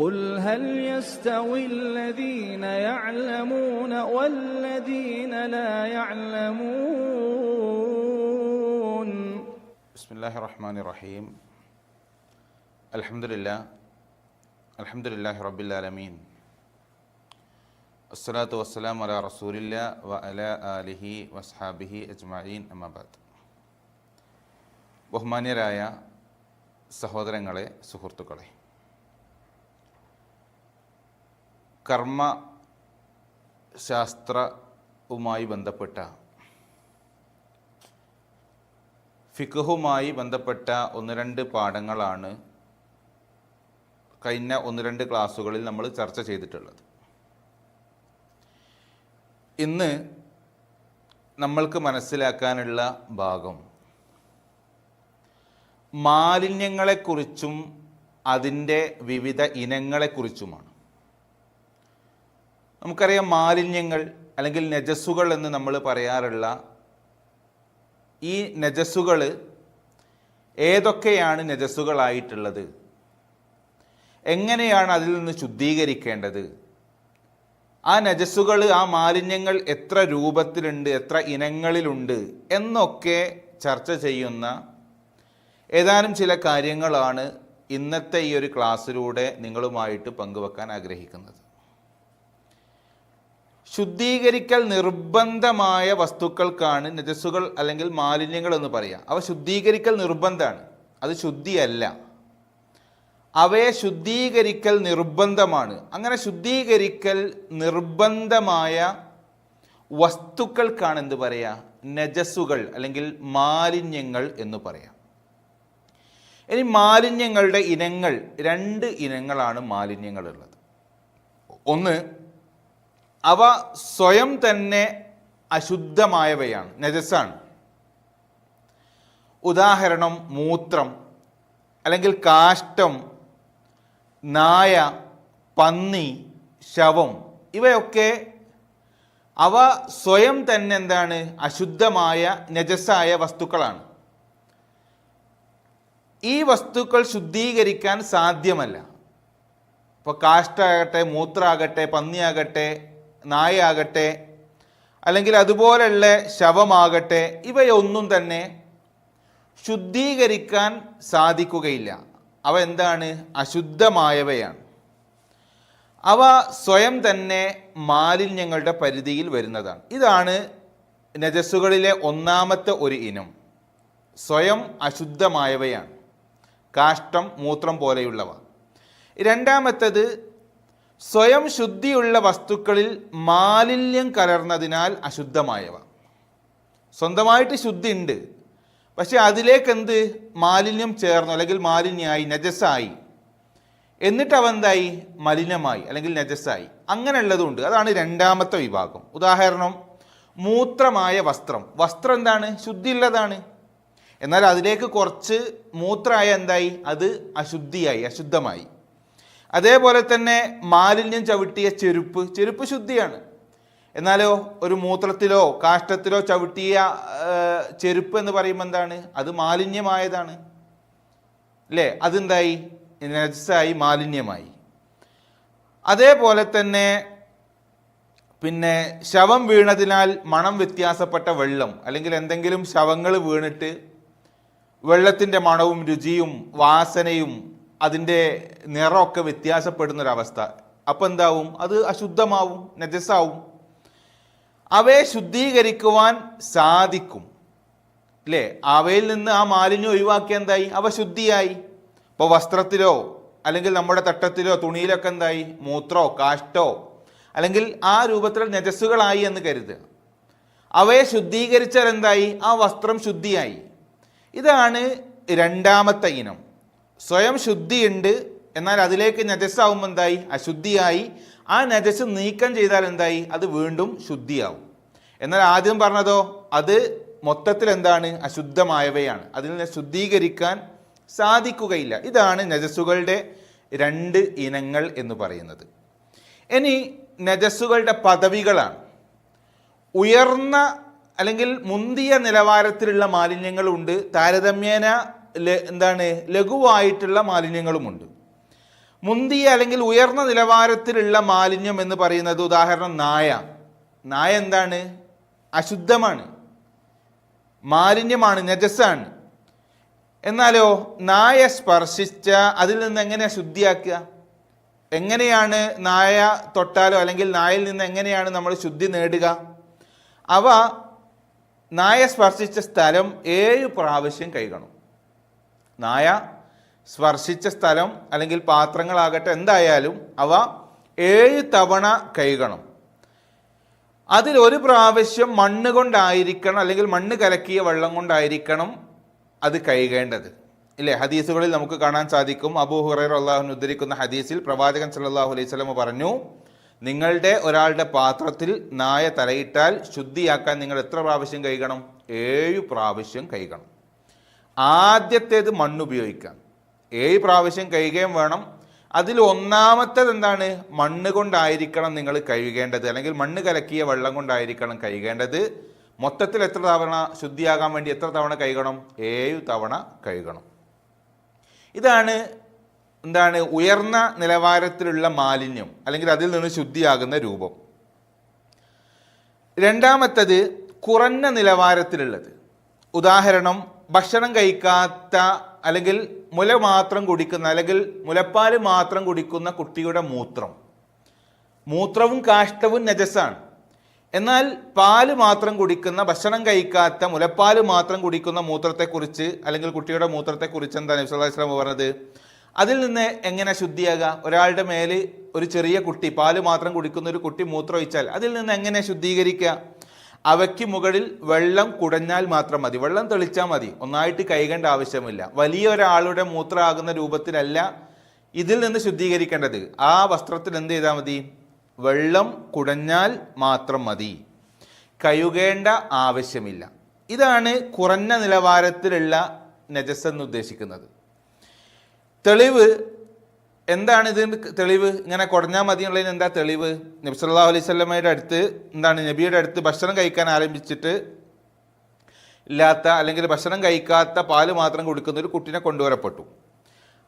قل هل يستوي الذين يعلمون والذين لا يعلمون بسم الله الرحمن الرحيم الحمد لله الحمد لله رب العالمين الصلاة والسلام على رسول الله وعلى آله وأصحابه أجمعين أما بعد ബഹുമാന്യരായ സഹോദരങ്ങളെ സുഹൃത്തുക്കളെ കർമ്മ ശാസ്ത്രവുമായി ബന്ധപ്പെട്ട ഫിഖുവുമായി ബന്ധപ്പെട്ട ഒന്ന് രണ്ട് പാഠങ്ങളാണ് കഴിഞ്ഞ ഒന്ന് രണ്ട് ക്ലാസ്സുകളിൽ നമ്മൾ ചർച്ച ചെയ്തിട്ടുള്ളത്. ഇന്ന് നമ്മൾക്ക് മനസ്സിലാക്കാനുള്ള ഭാഗം മാലിന്യങ്ങളെക്കുറിച്ചും അതിന്റെ വിവിധ ഇനങ്ങളെക്കുറിച്ചുമാണ്. നമുക്കറിയാം മാലിന്യങ്ങൾ അല്ലെങ്കിൽ നജസ്സുകൾ എന്ന് നമ്മൾ പറയാറുള്ള ഈ നജസ്സുകൾ ഏതൊക്കെയാണ് നജസ്സുകളായിട്ടുള്ളത്? എങ്ങനെയാണ് അതിൽ നിന്ന് ശുദ്ധീകരിക്കേണ്ടത്? ആ നജസ്സുകൾ ആ മാലിന്യങ്ങൾ എത്ര രൂപത്തിലുണ്ട് എത്ര ഇനങ്ങളിലുണ്ട് എന്നൊക്കെ ചർച്ച ചെയ്യുന്ന ഏതാനും ചില കാര്യങ്ങളാണ് ഇന്നത്തെ ഈ ഒരു ക്ലാസ്സിലൂടെ നിങ്ങളുമായിട്ട് പങ്കുവെക്കാൻ ആഗ്രഹിക്കുന്നത്. ശുദ്ധീകരിക്കൽ നിർബന്ധമായ വസ്തുക്കൾക്കാണ് നജസ്സുകൾ അല്ലെങ്കിൽ മാലിന്യങ്ങൾ എന്ന് പറയാം. അവ ശുദ്ധീകരിക്കൽ നിർബന്ധമാണ്. അത് ശുദ്ധിയല്ല. അവയെ ശുദ്ധീകരിക്കൽ നിർബന്ധമാണ്. അങ്ങനെ ശുദ്ധീകരിക്കൽ നിർബന്ധമായ വസ്തുക്കൾക്കാണ് എന്ത് പറയുക നജസ്സുകൾ അല്ലെങ്കിൽ മാലിന്യങ്ങൾ എന്ന് പറയാം. ഇനി മാലിന്യങ്ങളുടെ ഇനങ്ങൾ രണ്ട് ഇനങ്ങളാണ് മാലിന്യങ്ങളുള്ളത്. ഒന്ന് അവ സ്വയം തന്നെ അശുദ്ധമായവയാണ്. നജസ്സാണ്. ഉദാഹരണം മൂത്രം അല്ലെങ്കിൽ കാഷ്ടം നായ പന്നി ശവം ഇവയൊക്കെ അവ സ്വയം തന്നെ എന്താണ്? അശുദ്ധമായ നജസ്സായ വസ്തുക്കളാണ്. ഈ വസ്തുക്കൾ ശുദ്ധീകരിക്കാൻ സാധ്യമല്ല. ഇപ്പോൾ കാഷ്ടാകട്ടെ മൂത്രാകട്ടെ പന്നിയാകട്ടെ നായയാകട്ടെ അല്ലെങ്കിൽ അതുപോലെയുള്ള ശവമാകട്ടെ ഇവയൊന്നും തന്നെ ശുദ്ധീകരിക്കാൻ സാധിക്കുകയില്ല. അവ എന്താണ്? അശുദ്ധമായവയാണ്. അവ സ്വയം തന്നെ മാലിന്യങ്ങളുടെ പരിധിയിൽ വരുന്നതാണ്. ഇതാണ് നജസ്സുകളിലെ ഒന്നാമത്തെ ഒരു ഇനം. സ്വയം അശുദ്ധമായവയാണ്. കാഷ്ടം മൂത്രം പോലെയുള്ളവ. രണ്ടാമത്തേത് സ്വയം ശുദ്ധിയുള്ള വസ്തുക്കളിൽ മാലിന്യം കലർന്നതിനാൽ അശുദ്ധമായവ. സ്വന്തമായിട്ട് ശുദ്ധി ഉണ്ട് പക്ഷെ അതിലേക്ക് എന്ത് മാലിന്യം ചേർന്നു അല്ലെങ്കിൽ മാലിന്യമായി നജസ്സായി. എന്നിട്ട് അവ എന്തായി മലിനമായി അല്ലെങ്കിൽ നജസ്സായി. അങ്ങനെയുള്ളതുണ്ട്. അതാണ് രണ്ടാമത്തെ വിഭാഗം. ഉദാഹരണം മൂത്രമായ വസ്ത്രം. വസ്ത്രം എന്താണ്? ശുദ്ധിയുള്ളതാണ്. എന്നാൽ അതിലേക്ക് കുറച്ച് മൂത്രമായ എന്തായി? അത് അശുദ്ധിയായി അശുദ്ധമായി. അതേപോലെ തന്നെ മാലിന്യം ചവിട്ടിയ ചെരുപ്പ് ചെരുപ്പ് ശുദ്ധിയാണ്. എന്നാലോ ഒരു മൂത്രത്തിലോ കാഷ്ടത്തിലോ ചവിട്ടിയ ചെരുപ്പ് എന്ന് പറയുമ്പോൾ എന്താണ്? അത് മാലിന്യമായതാണ്. അല്ലേ അതെന്തായി? നജസായി മാലിന്യമായി. അതേപോലെ തന്നെ പിന്നെ ശവം വീണതിനാൽ മണം വ്യത്യാസപ്പെട്ട വെള്ളം അല്ലെങ്കിൽ എന്തെങ്കിലും ശവങ്ങൾ വീണിട്ട് വെള്ളത്തിന്റെ മണവും രുചിയും വാസനയും അതിന്റെ നിറമൊക്കെ വ്യത്യാസപ്പെടുന്നൊരവസ്ഥ. അപ്പം എന്താവും? അത് അശുദ്ധമാവും നജസാവും അവയെ ശുദ്ധീകരിക്കുവാൻ സാധിക്കും. അല്ലേ അവയിൽ നിന്ന് ആ മാലിന്യം ഒഴിവാക്കിയ എന്തായി? അവ ശുദ്ധിയായി. ഇപ്പോൾ വസ്ത്രത്തിലോ അല്ലെങ്കിൽ നമ്മുടെ തട്ടത്തിലോ തുണിയിലൊക്കെ എന്തായി? മൂത്രോ കാഷ്ടോ അല്ലെങ്കിൽ ആ രൂപത്തിൽ നജസ്സുകളായി എന്ന് കരുതുക അവയെ ശുദ്ധീകരിച്ചാൽ എന്തായി? ആ വസ്ത്രം ശുദ്ധിയായി. ഇതാണ് രണ്ടാമത്തെ ഇനം. സ്വയം ശുദ്ധിയുണ്ട്. എന്നാൽ അതിലേക്ക് നജസ്സാവുമ്പോൾ എന്തായി? അശുദ്ധിയായി. ആ നജസ് നീക്കം ചെയ്താൽ എന്തായി? അത് വീണ്ടും ശുദ്ധിയാവും. എന്നാൽ ആദ്യം പറഞ്ഞതോ? അത് മൊത്തത്തിൽ എന്താണ്? അശുദ്ധമായവയാണ്. അതിൽ നിന്ന് ശുദ്ധീകരിക്കാൻ സാധിക്കുകയില്ല. ഇതാണ് നജസ്സുകളുടെ രണ്ട് ഇനങ്ങൾ എന്ന് പറയുന്നത്. ഇനി നജസ്സുകളുടെ പദവികളാണ്. ഉയർന്ന അല്ലെങ്കിൽ മുന്തിയ നിലവാരത്തിലുള്ള മാലിന്യങ്ങളുണ്ട്. താരതമ്യേന എന്താണ് ലഘുവായിട്ടുള്ള മാലിന്യങ്ങളുമുണ്ട്. മുന്തിയ അല്ലെങ്കിൽ ഉയർന്ന നിലവാരത്തിലുള്ള മാലിന്യം എന്ന് പറയുന്നത് ഉദാഹരണം നായ. നായ എന്താണ്? അശുദ്ധമാണ്. മാലിന്യമാണ് നജസ്സാണ്. എന്നാലോ നായ സ്പർശിച്ച അതിൽ നിന്ന് എങ്ങനെ ശുദ്ധിയാക്കുക? എങ്ങനെയാണ് നായ തൊട്ടാലോ അല്ലെങ്കിൽ നായയിൽ നിന്ന് എങ്ങനെയാണ് നമ്മൾ ശുദ്ധി നേടുക? അവ നായ സ്പർശിച്ച സ്ഥലം ഏഴ് പ്രാവശ്യം കഴുകണം. നായ സ്പർശിച്ച സ്ഥലം അല്ലെങ്കിൽ പാത്രങ്ങളാകട്ടെ എന്തായാലും അവ ഏഴ് തവണ കഴുകണം. അതിൽ ഒരു പ്രാവശ്യം മണ്ണ് കൊണ്ടായിരിക്കണം അല്ലെങ്കിൽ മണ്ണ് കലക്കിയ വെള്ളം കൊണ്ടായിരിക്കണം അത് കഴുകേണ്ടത്. ഇല്ലേ? ഹദീസുകളിൽ നമുക്ക് കാണാൻ സാധിക്കും. അബൂ ഹുറൈർ അള്ളാഹു ഉദ്ധരിക്കുന്ന ഹദീസിൽ പ്രവാചകൻ സല്ലല്ലാഹു അലൈഹി സ്വലമ പറഞ്ഞു നിങ്ങളുടെ ഒരാളുടെ പാത്രത്തിൽ നായ തലയിട്ടാൽ ശുദ്ധിയാക്കാൻ നിങ്ങൾ എത്ര പ്രാവശ്യം കഴുകണം? ഏഴു പ്രാവശ്യം കഴുകണം. ആദ്യത്തേത് മണ്ണ് ഉപയോഗിക്കാം ഏഴ് പ്രാവശ്യം കഴുകുകയും വേണം. അതിൽ ഒന്നാമത്തേത് എന്താണ്? മണ്ണ് കൊണ്ടായിരിക്കണം നിങ്ങൾ കഴുകേണ്ടത്. അല്ലെങ്കിൽ മണ്ണ് കലക്കിയ വെള്ളം കൊണ്ടായിരിക്കണം കഴുകേണ്ടത്. മൊത്തത്തിൽ എത്ര തവണ ശുദ്ധിയാകാൻ വേണ്ടി എത്ര തവണ കഴുകണം? ഏഴ് തവണ കഴുകണം. ഇതാണ് എന്താണ്? ഉയർന്ന നിലവാരത്തിലുള്ള മാലിന്യം. അല്ലെങ്കിൽ അതിൽ നിന്ന് ശുദ്ധിയാകുന്ന രൂപം. രണ്ടാമത്തത് കുറഞ്ഞ നിലവാരത്തിലുള്ളത്. ഉദാഹരണം ഭക്ഷണം കഴിക്കാത്ത അല്ലെങ്കിൽ മുല മാത്രം കുടിക്കുന്ന അല്ലെങ്കിൽ മുലപ്പാൽ മാത്രം കുടിക്കുന്ന കുട്ടിയുടെ മൂത്രം. മൂത്രവും കാഷ്ടവും നജസാണ് എന്നാൽ പാൽ മാത്രം കുടിക്കുന്ന ഭക്ഷണം കഴിക്കാത്ത മുലപ്പാൽ മാത്രം കുടിക്കുന്ന മൂത്രത്തെക്കുറിച്ച് അല്ലെങ്കിൽ കുട്ടിയുടെ മൂത്രത്തെക്കുറിച്ച് എന്താ നബി സല്ലല്ലാഹു അലൈഹി വസല്ലം പറഞ്ഞത്? അതിൽ നിന്ന് എങ്ങനെ ശുദ്ധിയാകുക ഒരാളുടെ മേൽ ഒരു ചെറിയ കുട്ടി പാൽ മാത്രം കുടിക്കുന്ന ഒരു കുട്ടി മൂത്രം ഒഴിച്ചാൽ അതിൽ നിന്ന് എങ്ങനെ ശുദ്ധീകരിക്കുക അവയ്ക്ക് മുകളിൽ വെള്ളം കുടഞ്ഞാൽ മാത്രം മതി. വെള്ളം തെളിച്ചാൽ മതി. ഒന്നായിട്ട് കൈകേണ്ട ആവശ്യമില്ല. വലിയ ഒരാളുടെ മൂത്രമാകുന്ന രൂപത്തിലല്ല ഇതിൽ നിന്ന് ശുദ്ധീകരിക്കേണ്ടത്. ആ വസ്ത്രത്തിൽ എന്ത് ചെയ്താൽ മതി? വെള്ളം കുടഞ്ഞാൽ മാത്രം മതി. കഴുകേണ്ട ആവശ്യമില്ല. ഇതാണ് കുറഞ്ഞ നിലവാരത്തിലുള്ള നജസ് എന്ന് ഉദ്ദേശിക്കുന്നത്. തെളിവ് എന്താണ് ഇതിന് തെളിവ്? ഇങ്ങനെ കുറഞ്ഞാൽ മതി എന്നുള്ളതിന് എന്താ തെളിവ്? നബി സല്ലാ അലൈഹി അടുത്ത് എന്താണ് നബിയുടെ അടുത്ത് ഭക്ഷണം കഴിക്കാൻ ആരംഭിച്ചിട്ട് ഇല്ലാത്ത അല്ലെങ്കിൽ ഭക്ഷണം കഴിക്കാത്ത പാൽ മാത്രം കൊടുക്കുന്ന ഒരു കുട്ടിനെ കൊണ്ടുവരപ്പെട്ടു.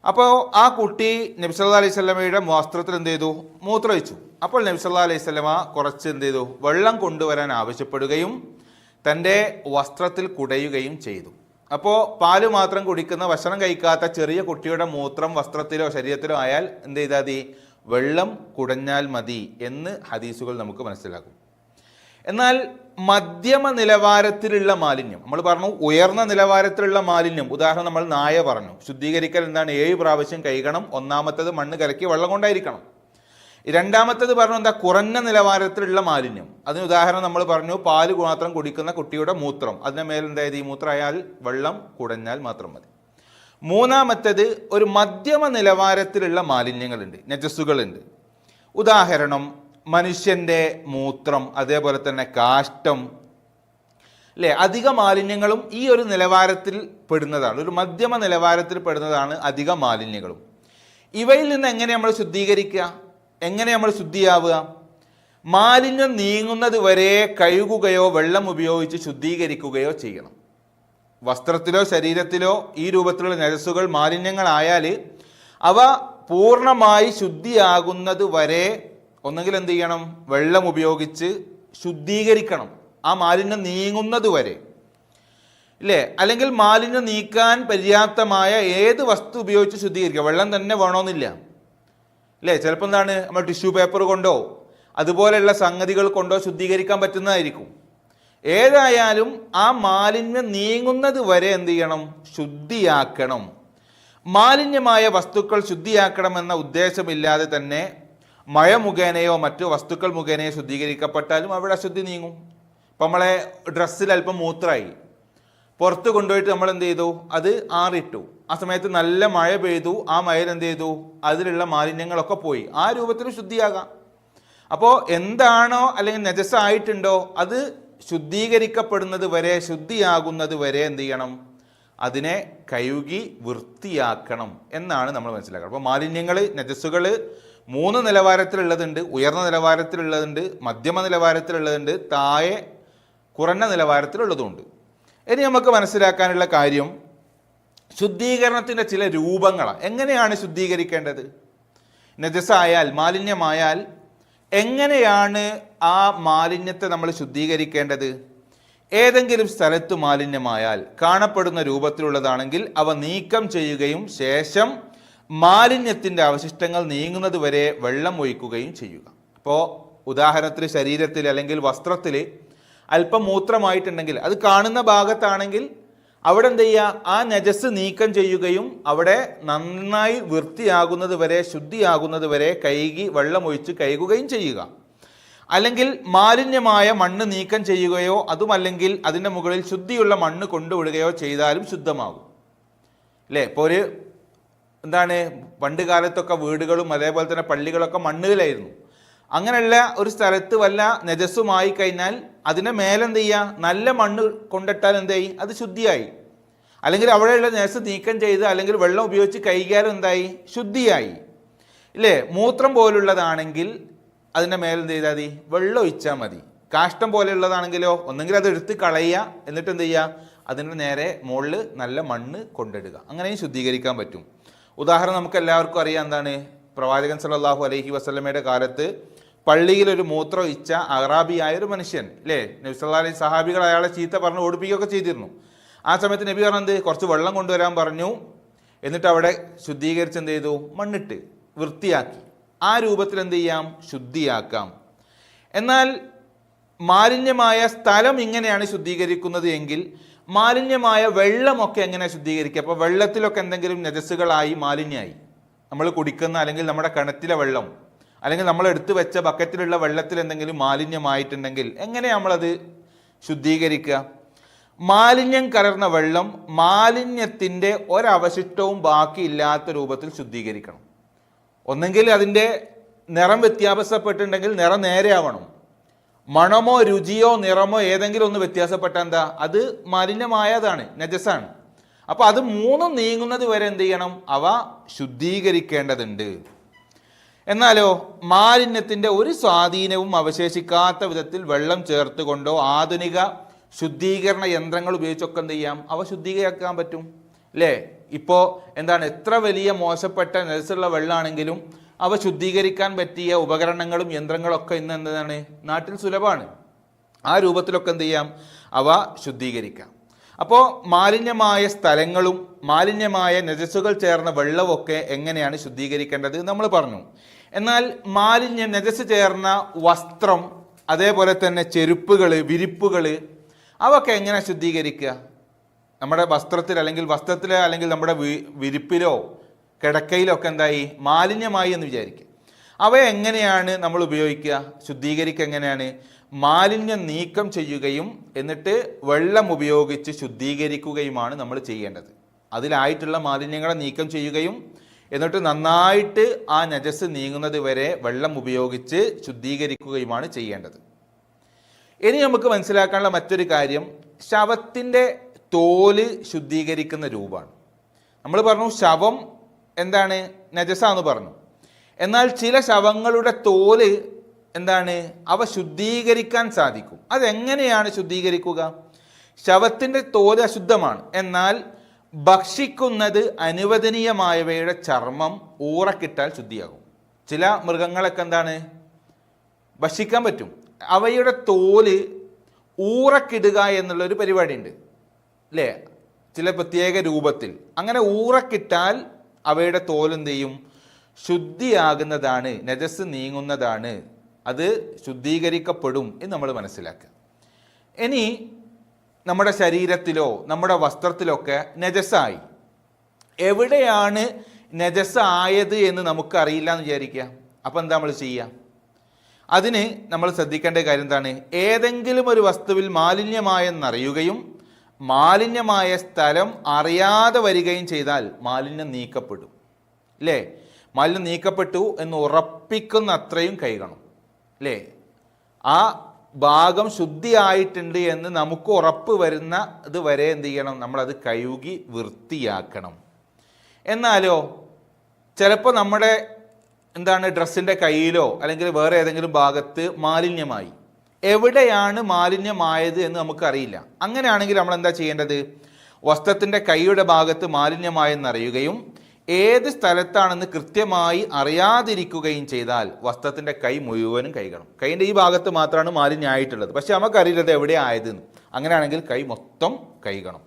അപ്പോൾ ആ കുട്ടി നബി സല്ലാ അലൈഹി സ്വലമയുടെ വസ്ത്രത്തിൽ എന്ത് ചെയ്തു? മൂത്രമൊഴിച്ചു. അപ്പോൾ നബി സല്ലാ അലൈഹി സ്വലമ കുറച്ച് എന്ത് ചെയ്തു? വെള്ളം കൊണ്ടുവരാൻ ആവശ്യപ്പെടുകയും തന്റെ വസ്ത്രത്തിൽ കുടയുകയും ചെയ്തു. അപ്പോൾ പാൽ മാത്രം കുടിക്കുന്ന ഭക്ഷണം കഴിക്കാത്ത ചെറിയ കുട്ടിയുടെ മൂത്രം വസ്ത്രത്തിലോ ശരീരത്തിലോ ആയാൽ എന്ത് ചെയ്താൽ മതി? വെള്ളം കുടഞ്ഞാൽ മതി എന്ന് ഹദീസുകൾ നമുക്ക് മനസ്സിലാക്കും. എന്നാൽ മധ്യമ നിലവാരത്തിലുള്ള മാലിന്യം നമ്മൾ പറഞ്ഞു ഉയർന്ന നിലവാരത്തിലുള്ള മാലിന്യം ഉദാഹരണം നമ്മൾ നായ പറഞ്ഞു ശുദ്ധീകരിക്കൽ എന്താണ്? ഏഴ് പ്രാവശ്യം കഴുകണം ഒന്നാമത്തത് മണ്ണ് കലക്കി വെള്ളം കൊണ്ടായിരിക്കണം. രണ്ടാമത്തത് പറഞ്ഞു എന്താ കുറഞ്ഞ നിലവാരത്തിലുള്ള മാലിന്യം. അതിന് ഉദാഹരണം നമ്മൾ പറഞ്ഞു പാൽ മാത്രം കുടിക്കുന്ന കുട്ടിയുടെ മൂത്രം. അതിന് മേലെന്തായത് ഈ മൂത്രമായാൽ വെള്ളം കുടഞ്ഞാൽ മാത്രം മതി. മൂന്നാമത്തേത് ഒരു മധ്യമ നിലവാരത്തിലുള്ള മാലിന്യങ്ങളുണ്ട് നജസ്സുകളുണ്ട്. ഉദാഹരണം മനുഷ്യന്റെ മൂത്രം അതേപോലെ തന്നെ കാഷ്ടം അല്ലേ അധിക മാലിന്യങ്ങളും ഈ ഒരു നിലവാരത്തിൽ പെടുന്നതാണ്. ഒരു മധ്യമ നിലവാരത്തിൽ പെടുന്നതാണ് അധിക മാലിന്യങ്ങളും. ഇവയിൽ നിന്ന് എങ്ങനെ നമ്മൾ ശുദ്ധീകരിക്കുക? എങ്ങനെ നമ്മൾ ശുദ്ധിയാവുക? മാലിന്യം നീങ്ങുന്നത് വരെ കഴുകുകയോ വെള്ളം ഉപയോഗിച്ച് ശുദ്ധീകരിക്കുകയോ ചെയ്യണം. വസ്ത്രത്തിലോ ശരീരത്തിലോ ഈ രൂപത്തിലുള്ള നരസുകൾ മാലിന്യങ്ങളായാൽ അവ പൂർണമായി ശുദ്ധിയാകുന്നത് വരെ ഒന്നുകിൽ എന്ത് ചെയ്യണം? വെള്ളം ഉപയോഗിച്ച് ശുദ്ധീകരിക്കണം. ആ മാലിന്യം നീങ്ങുന്നത് വരെ. ഇല്ലേ? അല്ലെങ്കിൽ മാലിന്യം നീക്കാൻ പര്യാപ്തമായ ഏത് വസ്തു ഉപയോഗിച്ച് ശുദ്ധീകരിക്കുക? വെള്ളം തന്നെ വേണമെന്നില്ല അല്ലേ? ചിലപ്പോൾ എന്താണ്? നമ്മൾ ടിഷ്യൂ പേപ്പർ കൊണ്ടോ അതുപോലെയുള്ള സംഗതികൾ കൊണ്ടോ ശുദ്ധീകരിക്കാൻ പറ്റുന്നതായിരിക്കും. ഏതായാലും ആ മാലിന്യം നീങ്ങുന്നത് വരെ എന്ത് ചെയ്യണം? ശുദ്ധിയാക്കണം. മാലിന്യമായ വസ്തുക്കൾ ശുദ്ധിയാക്കണമെന്ന ഉദ്ദേശമില്ലാതെ തന്നെ മഴ മുഖേനയോ മറ്റു വസ്തുക്കൾ മുഖേനയോ ശുദ്ധീകരിക്കപ്പെട്ടാലും അവിടെ അശുദ്ധി നീങ്ങും. ഇപ്പം നമ്മളെ ഡ്രസ്സിൽ അല്പം മൂത്രമായി പുറത്ത് കൊണ്ടുപോയിട്ട് നമ്മൾ എന്ത് ചെയ്തു? അത് ആറിട്ടു. ആ സമയത്ത് നല്ല മഴ പെയ്തു. ആ മഴയിൽ എന്ത് ചെയ്തു? അതിലുള്ള മാലിന്യങ്ങളൊക്കെ പോയി. ആ രൂപത്തിൽ ശുദ്ധിയാകാം. അപ്പോൾ എന്താണോ അല്ലെങ്കിൽ നജസ്സായിട്ടുണ്ടോ അത് ശുദ്ധീകരിക്കപ്പെടുന്നത് വരെ ശുദ്ധിയാകുന്നത് വരെ എന്ത് ചെയ്യണം? അതിനെ കഴുകി വൃത്തിയാക്കണം എന്നാണ് നമ്മൾ മനസ്സിലാക്കുന്നത്. അപ്പോൾ മാലിന്യങ്ങൾ നജസ്സുകൾ മൂന്ന് നിലവാരത്തിലുള്ളതുണ്ട്. ഉയർന്ന നിലവാരത്തിലുള്ളതുണ്ട്. മധ്യമ നിലവാരത്തിലുള്ളതുണ്ട്. താഴെ കുറഞ്ഞ നിലവാരത്തിലുള്ളതുമുണ്ട്. ഇനി നമുക്ക് മനസ്സിലാക്കാനുള്ള കാര്യം ശുദ്ധീകരണത്തിന്റെ ചില രൂപങ്ങളാണ് എങ്ങനെയാണ് ശുദ്ധീകരിക്കേണ്ടത്? നജസായാൽ മാലിന്യമായാൽ എങ്ങനെയാണ് ആ മാലിന്യത്തെ നമ്മൾ ശുദ്ധീകരിക്കേണ്ടത്? ഏതെങ്കിലും സ്ഥലത്ത് മാലിന്യമായാൽ കാണപ്പെടുന്ന രൂപത്തിലുള്ളതാണെങ്കിൽ അവ നീക്കം ചെയ്യുകയും ശേഷം മാലിന്യത്തിന്റെ അവശിഷ്ടങ്ങൾ നീങ്ങുന്നത് വരെ വെള്ളം ഒഴിക്കുകയും ചെയ്യുക. അപ്പോൾ ഉദാഹരണത്തിന് ശരീരത്തിൽ അല്ലെങ്കിൽ വസ്ത്രത്തിൽ അല്പം മൂത്രമായിട്ടുണ്ടെങ്കിൽ അത് കാണുന്ന ഭാഗത്താണെങ്കിൽ അവിടെ എന്ത് ചെയ്യുക? ആ നജസ് നീക്കം ചെയ്യുകയും അവിടെ നന്നായി വൃത്തിയാകുന്നത് വരെ ശുദ്ധിയാകുന്നത് വരെ കൈകി വെള്ളമൊഴിച്ച് കഴുകുകയും ചെയ്യുക. അല്ലെങ്കിൽ മാലിന്യമായ മണ്ണ് നീക്കം ചെയ്യുകയോ അതുമല്ലെങ്കിൽ അതിന്റെ മുകളിൽ ശുദ്ധിയുള്ള മണ്ണ് കൊണ്ടുവിടുകയോ ചെയ്താലും ശുദ്ധമാകും. അല്ലേ? ഇപ്പോൾ ഒരു എന്താണ് പണ്ട് കാലത്തൊക്കെ വീടുകളും അതേപോലെ തന്നെ പള്ളികളൊക്കെ മണ്ണുകളായിരുന്നു അങ്ങനെയുള്ള ഒരു സ്ഥലത്ത് വല്ല നജസ്സുമായി കഴിഞ്ഞാൽ അതിനെ മേലെന്ത് ചെയ്യുക നല്ല മണ്ണ് കൊണ്ടിട്ടാൽ എന്തായി അത് ശുദ്ധിയായി. അല്ലെങ്കിൽ അവിടെയുള്ള നജസ് നീക്കം ചെയ്ത് അല്ലെങ്കിൽ വെള്ളം ഉപയോഗിച്ച് കൈകാര്യം എന്തായി? ശുദ്ധിയായി. ഇല്ലേ? മൂത്രം പോലുള്ളതാണെങ്കിൽ അതിന്റെ മേലെന്ത് ചെയ്താൽ മതി? വെള്ളം ഒഴിച്ചാൽ മതി. കാഷ്ടം പോലെയുള്ളതാണെങ്കിലോ? ഒന്നെങ്കിൽ അത് എടുത്ത് കളയുക. എന്നിട്ട് എന്ത് ചെയ്യുക? അതിന്റെ നേരെ മുകളിൽ നല്ല മണ്ണ് കൊണ്ടിടുക. അങ്ങനെയും ശുദ്ധീകരിക്കാൻ പറ്റും. ഉദാഹരണം നമുക്ക് എല്ലാവർക്കും അറിയാം. എന്താണ്? പ്രവാചകൻ സല്ലല്ലാഹു അലഹി വസ്ലമയുടെ കാലത്ത് പള്ളിയിൽ ഒരു മൂത്രം ഒഴിച്ച അറാബിയായ ഒരു മനുഷ്യൻ അല്ലേ നബി സല്ലല്ലാഹു അലൈഹി സഹാബികൾ അയാളെ ചീത്ത പറഞ്ഞ് ഓടിപ്പിക്കുകയൊക്കെ ചെയ്തിരുന്നു. ആ സമയത്ത് നബി പറഞ്ഞത് കുറച്ച് വെള്ളം കൊണ്ടുവരാൻ പറഞ്ഞു. എന്നിട്ട് അവിടെ ശുദ്ധീകരിച്ച് എന്ത് ചെയ്തു? മണ്ണിട്ട് വൃത്തിയാക്കി. ആ രൂപത്തിൽ എന്ത് ചെയ്യാം? ശുദ്ധിയാക്കാം. എന്നാൽ മാലിന്യമായ സ്ഥലം ഇങ്ങനെയാണ് ശുദ്ധീകരിക്കുന്നത് എങ്കിൽ മാലിന്യമായ വെള്ളമൊക്കെ എങ്ങനെ ശുദ്ധീകരിക്കുക? അപ്പോൾ വെള്ളത്തിലൊക്കെ എന്തെങ്കിലും നജസ്സുകളായി മാലിന്യമായി. നമ്മൾ കുടിക്കുന്ന അല്ലെങ്കിൽ നമ്മുടെ കിണറ്റിലെ വെള്ളം അല്ലെങ്കിൽ നമ്മൾ എടുത്തു വെച്ച ബക്കറ്റിലുള്ള വെള്ളത്തിൽ എന്തെങ്കിലും മാലിന്യമായിട്ടുണ്ടെങ്കിൽ എങ്ങനെ നമ്മളത് ശുദ്ധീകരിക്കുക? മാലിന്യം കലർന്ന വെള്ളം മാലിന്യത്തിന്റെ ഒരവശിഷ്ടവും ബാക്കിയില്ലാത്ത രൂപത്തിൽ ശുദ്ധീകരിക്കണം. ഒന്നെങ്കിൽ അതിന്റെ നിറം വ്യത്യാസപ്പെട്ടിട്ടുണ്ടെങ്കിൽ നിറം നേരെയാവണം മണമോ രുചിയോ നിറമോ ഏതെങ്കിലും ഒന്ന് വ്യത്യാസപ്പെട്ട എന്താ? അത് മാലിന്യമായതാണ് നജസാണ് അപ്പോൾ അത് മൂന്നും നീങ്ങുന്നത് വരെ എന്ത് ചെയ്യണം? അവ ശുദ്ധീകരിക്കേണ്ടതുണ്ട്. എന്നാലോ മാലിന്യത്തിന്റെ ഒരു സ്വാധീനവും അവശേഷിക്കാത്ത വിധത്തിൽ വെള്ളം ചേർത്തുകൊണ്ടോ ആധുനിക ശുദ്ധീകരണ യന്ത്രങ്ങൾ ഉപയോഗിച്ചൊക്കെ എന്ത് ചെയ്യാം? അവ ശുദ്ധീകരിക്കാൻ പറ്റും. അല്ലേ ഇപ്പോൾ എന്താണ്? എത്ര വലിയ മോശപ്പെട്ട നെൽസുള്ള വെള്ളമാണെങ്കിലും അവ ശുദ്ധീകരിക്കാൻ പറ്റിയ ഉപകരണങ്ങളും യന്ത്രങ്ങളൊക്കെ ഇന്ന് എന്താണ്? നാട്ടിൽ സുലഭമാണ്. ആ രൂപത്തിലൊക്കെ എന്ത് ചെയ്യാം? അവ ശുദ്ധീകരിക്കാം. അപ്പോൾ മാലിന്യമായ സ്ഥലങ്ങളും മാലിന്യമായ നജസ്സുകൾ ചേർന്ന വെള്ളമൊക്കെ എങ്ങനെയാണ് ശുദ്ധീകരിക്കേണ്ടത് നമ്മൾ പറഞ്ഞു. എന്നാൽ മാലിന്യം നജസ് ചേർന്ന വസ്ത്രം അതേപോലെ തന്നെ ചെരുപ്പുകൾ വിരിപ്പുകൾ അവയൊക്കെ എങ്ങനെ ശുദ്ധീകരിക്കുക? നമ്മുടെ വസ്ത്രത്തിൽ അല്ലെങ്കിൽ വസ്ത്രത്തിലോ അല്ലെങ്കിൽ നമ്മുടെ വിരിപ്പിലോ കിടക്കയിലോ ഒക്കെ എന്തായി? മാലിന്യമായി എന്ന് വിചാരിക്കുക. അവയെ എങ്ങനെയാണ് നമ്മൾ ഉപയോഗിക്കുക? ശുദ്ധീകരിക്കുക എങ്ങനെയാണ്? മാലിന്യം നീക്കം ചെയ്യുകയും എന്നിട്ട് വെള്ളം ഉപയോഗിച്ച് ശുദ്ധീകരിക്കുകയുമാണ് നമ്മൾ ചെയ്യേണ്ടത്. അതിലായിട്ടുള്ള മാലിന്യങ്ങളെ നീക്കം ചെയ്യുകയും എന്നിട്ട് നന്നായിട്ട് ആ നജസ് നീങ്ങുന്നത് വരെ വെള്ളം ഉപയോഗിച്ച് ശുദ്ധീകരിക്കുകയുമാണ് ചെയ്യേണ്ടത്. ഇനി നമുക്ക് മനസ്സിലാക്കാനുള്ള മറ്റൊരു കാര്യം ശവത്തിന്റെ തോൽ ശുദ്ധീകരിക്കുന്ന രൂപമാണ്. നമ്മൾ പറഞ്ഞു ശവം എന്താണ്? നജസാന്ന് പറഞ്ഞു. എന്നാൽ ചില ശവങ്ങളുടെ തോൽ എന്താണ്? അവ ശുദ്ധീകരിക്കാൻ സാധിക്കും. അതെങ്ങനെയാണ് ശുദ്ധീകരിക്കുക? ശവത്തിന്റെ തോൽ അശുദ്ധമാണ്. എന്നാൽ ഭക്ഷിക്കുന്നത് അനുവദനീയമായവയുടെ ചർമ്മം ഊറക്കിട്ടാൽ ശുദ്ധിയാകും. ചില മൃഗങ്ങളൊക്കെ എന്താണ്? ഭക്ഷിക്കാൻ പറ്റും. അവയുടെ തോൽ ഊറക്കിടുക എന്നുള്ളൊരു പരിപാടിയുണ്ട്. അല്ലേ ചില പ്രത്യേക രൂപത്തിൽ. അങ്ങനെ ഊറക്കിട്ടാൽ അവയുടെ തോലെന്ത് ചെയ്യും ശുദ്ധിയാകുന്നതാണ് നജസ് നീങ്ങുന്നതാണ് അത് ശുദ്ധീകരിക്കപ്പെടും എന്ന് നമ്മൾ മനസ്സിലാക്കുക. ഇനി നമ്മുടെ ശരീരത്തിലോ നമ്മുടെ വസ്ത്രത്തിലൊക്കെ നജസായി എവിടെയാണ് നജസ് ആയത് എന്ന് നമുക്കറിയില്ല എന്ന് വിചാരിക്കുക. അപ്പോൾ എന്താ നമ്മൾ ചെയ്യുക? അതിന് നമ്മൾ ശ്രദ്ധിക്കേണ്ട കാര്യം എന്താണ്? ഏതെങ്കിലും ഒരു വസ്തുവിൽ മാലിന്യമായെന്നറിയുകയും മാലിന്യമായ സ്ഥലം അറിയാതെ വരികയും ചെയ്താൽ മാലിന്യം നീക്കപ്പെടും. അല്ലേ? മാലിന്യം നീക്കപ്പെട്ടു എന്ന് ഉറപ്പിക്കുന്ന അത്രയും കൈകണം അല്ലേ ആ ഭാഗം ശുദ്ധിയായിട്ടുണ്ട് എന്ന് നമുക്ക് ഉറപ്പ് വരുന്ന ഇത് വരെ എന്ത് ചെയ്യണം? നമ്മളത് കഴുകി വൃത്തിയാക്കണം. എന്നാലോ ചിലപ്പോൾ നമ്മുടെ എന്താണ് ഡ്രസ്സിന്റെ കയ്യിലോ അല്ലെങ്കിൽ വേറെ ഏതെങ്കിലും ഭാഗത്ത് മാലിന്യമായി. എവിടെയാണ് മാലിന്യമായത് എന്ന് നമുക്കറിയില്ല. അങ്ങനെയാണെങ്കിൽ നമ്മൾ എന്താ ചെയ്യേണ്ടത്? വസ്ത്രത്തിന്റെ കൈയുടെ ഭാഗത്ത് മാലിന്യമായെന്ന് അറിയുകയും ഏത് സ്ഥലത്താണെന്ന് കൃത്യമായി അറിയാതിരിക്കുകയും ചെയ്താൽ വസ്ത്രത്തിന്റെ കൈ മുഴുവനും കൈകണം. കൈന്റെ ഈ ഭാഗത്ത് മാത്രമാണ് മാലിന്യമായിട്ടുള്ളത്. പക്ഷേ നമുക്കറിയില്ലത് എവിടെ ആയതെന്ന്. അങ്ങനെയാണെങ്കിൽ കൈ മൊത്തം കൈകണം.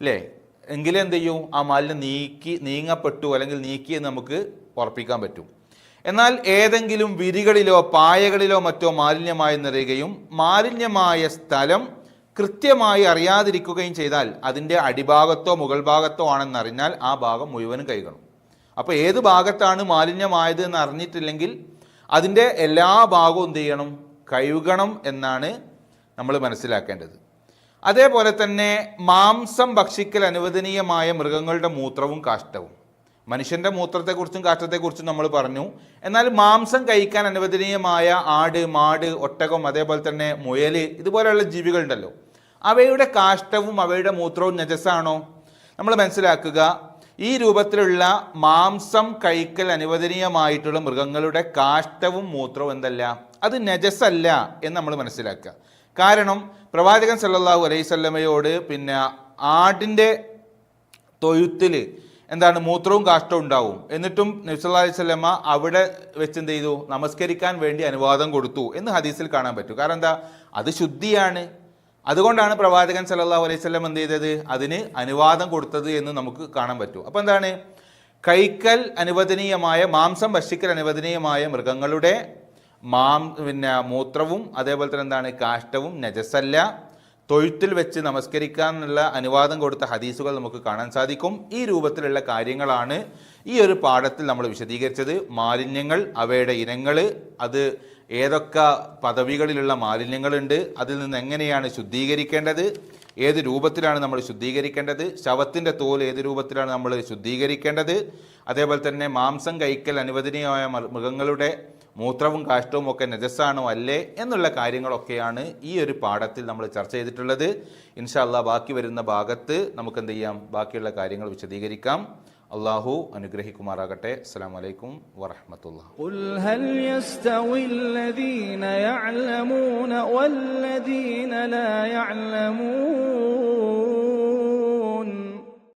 അല്ലേ എങ്കിലെന്ത് ചെയ്യും? ആ മാലിന്യം നീക്കി നീങ്ങപ്പെട്ടു അല്ലെങ്കിൽ നീക്കി എന്ന് നമുക്ക് ഉറപ്പിക്കാൻ പറ്റും. എന്നാൽ ഏതെങ്കിലും വിരികളിലോ പായകളിലോ മറ്റോ മാലിന്യമായി നിറയുകയും മാലിന്യമായ സ്ഥലം കൃത്യമായി അറിയാതിരിക്കുകയും ചെയ്താൽ അതിന്റെ അടിഭാഗത്തോ മുകൾ ഭാഗത്തോ ആണെന്നറിഞ്ഞാൽ ആ ഭാഗം മുഴുവനും കഴുകണം അപ്പോൾ ഏത് ഭാഗത്താണ് മാലിന്യമായത് എന്ന് അറിഞ്ഞിട്ടില്ലെങ്കിൽ അതിന്റെ എല്ലാ ഭാഗവും എന്ത് ചെയ്യണം? കഴുകണം എന്നാണ് നമ്മൾ മനസ്സിലാക്കേണ്ടത്. അതേപോലെ തന്നെ മാംസം ഭക്ഷിക്കൽ അനുവദനീയമായ മൃഗങ്ങളുടെ മൂത്രവും കാഷ്ടവും. മനുഷ്യന്റെ മൂത്രത്തെക്കുറിച്ചും കാഷ്ടത്തെക്കുറിച്ചും നമ്മൾ പറഞ്ഞു. എന്നാൽ മാംസം കഴിക്കാൻ അനുവദനീയമായ ആട് മാട് ഒട്ടകം അതേപോലെ തന്നെ മുയൽ ഇതുപോലെയുള്ള ജീവികളുണ്ടല്ലോ. അവയുടെ കാഷ്ടവും അവയുടെ മൂത്രവും നജസാണോ നമ്മൾ മനസ്സിലാക്കുക ഈ രൂപത്തിലുള്ള മാംസം കഴിക്കൽ അനുവദനീയമായിട്ടുള്ള മൃഗങ്ങളുടെ കാഷ്ടവും മൂത്രവും എന്തല്ല? അത് നജസല്ല എന്ന് നമ്മൾ മനസ്സിലാക്കുക. കാരണം പ്രവാചകൻ സല്ലല്ലാഹു അലൈഹി വസല്ലമയോട് പിന്നെ ആടിന്റെ തൊഴുത്തിൽ എന്താണ് മൂത്രവും കാഷ്ടവും ഉണ്ടാവും. എന്നിട്ടും നബ്സല്ലാ സ്വലമ അവിടെ വെച്ച് എന്ത് ചെയ്തു? നമസ്കരിക്കാൻ വേണ്ടി അനുവാദം കൊടുത്തു എന്ന് ഹദീസിൽ കാണാൻ പറ്റും. കാരണം എന്താ? അത് ശുദ്ധിയാണ്. അതുകൊണ്ടാണ് പ്രവാചകൻ സല്ലല്ലാഹു അലൈഹി എന്ത് ചെയ്തത്? അതിന് അനുവാദം കൊടുത്തത് എന്ന് നമുക്ക് കാണാൻ പറ്റും. അപ്പോൾ എന്താണ്? കൈക്കൽ അനുവദനീയമായ മാംസം ഭക്ഷിക്കൽ അനുവദനീയമായ മൃഗങ്ങളുടെ മാം പിന്നെ മൂത്രവും അതേപോലെ തന്നെ എന്താണ്? കാഷ്ടവും നജസല്ല തൊഴുത്തിൽ വെച്ച് നമസ്കരിക്കാനുള്ള അനുവാദം കൊടുത്ത ഹദീസുകൾ നമുക്ക് കാണാൻ സാധിക്കും. ഈ രൂപത്തിലുള്ള കാര്യങ്ങളാണ് ഈ ഒരു പാഠത്തിൽ നമ്മൾ വിശദീകരിച്ചത്. മാലിന്യങ്ങൾ അവയുടെ ഇനങ്ങൾ അത് ഏതൊക്കെ പദവികളിലുള്ള മാലിന്യങ്ങളുണ്ട് അതിൽ നിന്ന് എങ്ങനെയാണ് ശുദ്ധീകരിക്കേണ്ടത് ഏത് രൂപത്തിലാണ് നമ്മൾ ശുദ്ധീകരിക്കേണ്ടത് ശവത്തിന്റെ തോൽ ഏത് രൂപത്തിലാണ് നമ്മൾ ശുദ്ധീകരിക്കേണ്ടത് അതേപോലെ തന്നെ മാംസം കഴിക്കൽ അനുവദനീയമായ മൃഗങ്ങളുടെ മൂത്രവും കാഷ്ടവും ഒക്കെ നജസ്സാണോ അല്ലേ എന്നുള്ള കാര്യങ്ങളൊക്കെയാണ് ഈ ഒരു പാഠത്തിൽ നമ്മൾ ചർച്ച ചെയ്തിട്ടുള്ളത്. ഇൻഷാല്ല ബാക്കി വരുന്ന ഭാഗത്ത് നമുക്ക് എന്ത് ചെയ്യാം? ബാക്കിയുള്ള കാര്യങ്ങൾ വിശദീകരിക്കാം. അള്ളാഹു അനുഗ്രഹിക്കുമാറാകട്ടെ അസ്സാം വലൈക്കും വറഹമത്തുള്ള قل هل يستوي الذين يعلمون والذين لا يعلمون